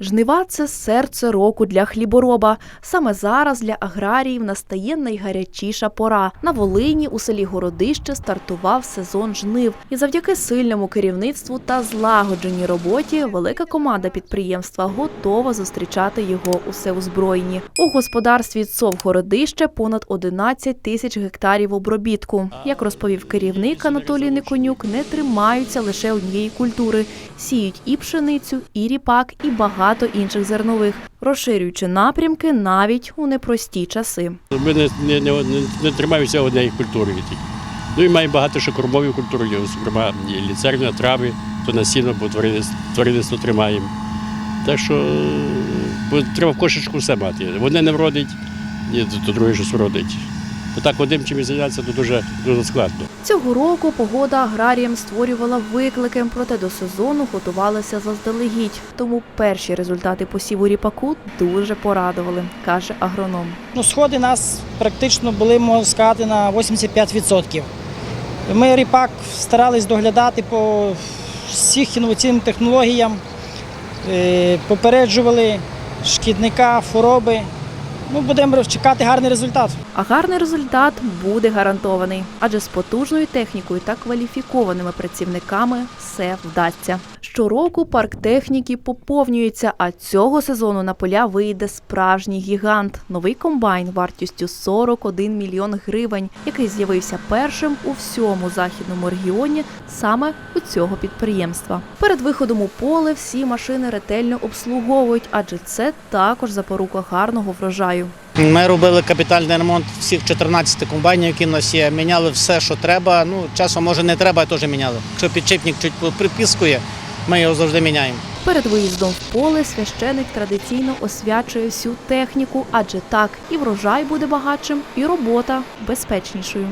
Жнива це серце року для хлібороба. Саме зараз для аграріїв настає найгарячіша пора. На Волині у селі Городище стартував сезон жнив. І завдяки сильному керівництву та злагодженій роботі велика команда підприємства готова зустрічати його усе узброєні. У господарстві ЦОВ Городище понад 11 тисяч гектарів обробітку. Як розповів керівник Анатолій Никонюк, не тримаються лише однієї культури. Сіють і пшеницю, і ріпак, і багато інших зернових, розширюючи напрямки навіть у непрості часи. Ми не, не, не, не, тримаємося однієї культури. Ну і маємо багато ще кормової культури, зокрема і трави, то насінно, бо тваринництво, тримаємо. Так що е, бо треба в кошечку все мати. Одне не вродить, то друге щось вродить. То так одним чимось зайнятися, то дуже, дуже складно. Цього року погода аграріям створювала виклики, проте до сезону готувалися заздалегідь. Тому перші результати посіву ріпаку дуже порадували, каже агроном. Ну, сходи нас практично були, можна сказати, на 85%. Ми ріпак старались доглядати по всіх інноваційним технологіям, е, попереджували шкідника, хвороби. Ну, будемо чекати гарний результат. А гарний результат буде гарантований, адже з потужною технікою та кваліфікованими працівниками все вдасться. Щороку парк техніки поповнюється, а цього сезону на поля вийде справжній гігант. Новий комбайн вартістю 41 мільйон гривень, який з'явився першим у всьому західному регіоні саме у цього підприємства. Перед виходом у поле всі машини ретельно обслуговують, адже це також запорука гарного врожаю. Ми робили капітальний ремонт всіх 14 комбайнів, які в нас є. Міняли все, що треба. Ну, часом може не треба, теж міняли. Якщо підшипник чуть припіскує, ми його завжди міняємо. Перед виїздом в поле священик традиційно освячує всю техніку, адже так і врожай буде багатшим, і робота безпечнішою.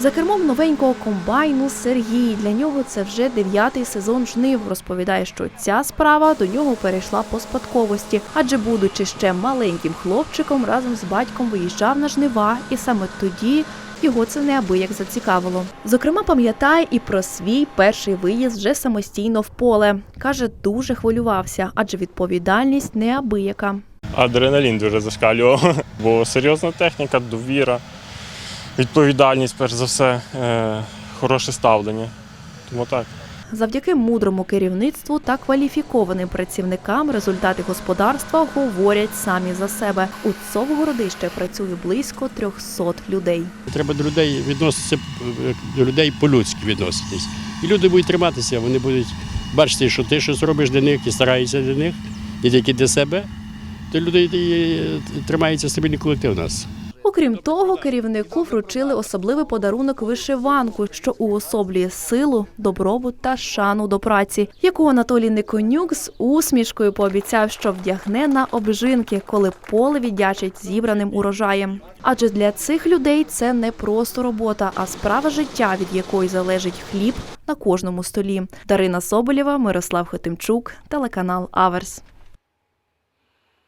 За кермом новенького комбайну Сергій. Для нього це вже дев'ятий сезон жнив. Розповідає, що ця справа до нього перейшла по спадковості, адже, будучи ще маленьким хлопчиком, разом з батьком виїжджав на жнива, і саме тоді його це неабияк зацікавило. Зокрема, пам'ятає і про свій перший виїзд вже самостійно в поле. каже, дуже хвилювався, адже відповідальність неабияка. Адреналін дуже зашкалював, бо серйозна техніка, довіра, відповідальність, перш за все, е, хороше ставлення. Тому так. Завдяки мудрому керівництву та кваліфікованим працівникам результати господарства говорять самі за себе. У Цовгородище працює близько 300 людей. Треба до людей відноситися, е, до людей по-людськи відноситись. І люди будуть триматися, вони будуть бачити, що ти щось робиш для них і стараєшся для них, не тільки для себе, то люди і тримається стабільний колектив у нас. Окрім того, керівнику вручили особливий подарунок вишиванку, що уособлює силу, добробут та шану до праці, яку Анатолій Никонюк з усмішкою пообіцяв, що вдягне на обжинки, коли поле віддячить зібраним урожаєм. Адже для цих людей це не просто робота, а справа життя, від якої залежить хліб на кожному столі. Дарина Соболєва, Мирослав Хотимчук, телеканал Аверс.